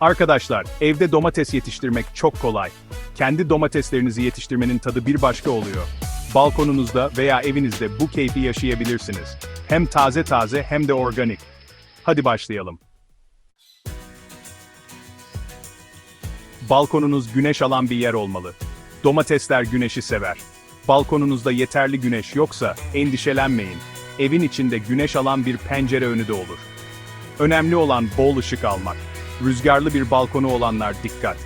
Arkadaşlar, evde domates yetiştirmek çok kolay. Kendi domateslerinizi yetiştirmenin tadı bir başka oluyor. Balkonunuzda veya evinizde bu keyfi yaşayabilirsiniz. Hem taze taze hem de organik. Hadi başlayalım. Balkonunuz güneş alan bir yer olmalı. Domatesler güneşi sever. Balkonunuzda yeterli güneş yoksa endişelenmeyin. Evin içinde güneş alan bir pencere önü de olur. Önemli olan bol ışık almak. Rüzgarlı bir balkonu olanlar dikkat.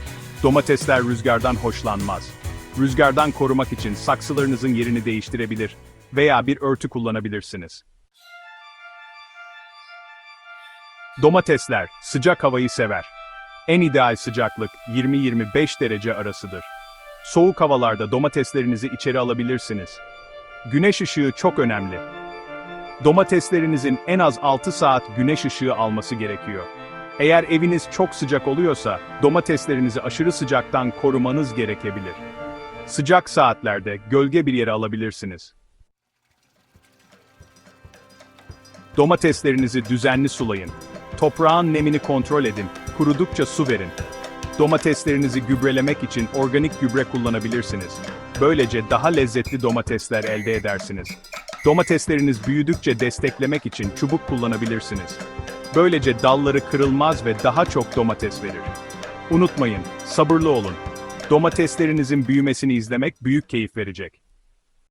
Domatesler rüzgardan hoşlanmaz. Rüzgardan korumak için saksılarınızın yerini değiştirebilir veya bir örtü kullanabilirsiniz. Domatesler sıcak havayı sever. En ideal sıcaklık 20-25 derece arasıdır. Soğuk havalarda domateslerinizi içeri alabilirsiniz. Güneş ışığı çok önemli. Domateslerinizin en az 6 saat güneş ışığı alması gerekiyor. Eğer eviniz çok sıcak oluyorsa, domateslerinizi aşırı sıcaktan korumanız gerekebilir. Sıcak saatlerde gölge bir yere alabilirsiniz. Domateslerinizi düzenli sulayın. Toprağın nemini kontrol edin, kurudukça su verin. Domateslerinizi gübrelemek için organik gübre kullanabilirsiniz. Böylece daha lezzetli domatesler elde edersiniz. Domatesleriniz büyüdükçe desteklemek için çubuk kullanabilirsiniz. Böylece dalları kırılmaz ve daha çok domates verir. Unutmayın, sabırlı olun. Domateslerinizin büyümesini izlemek büyük keyif verecek.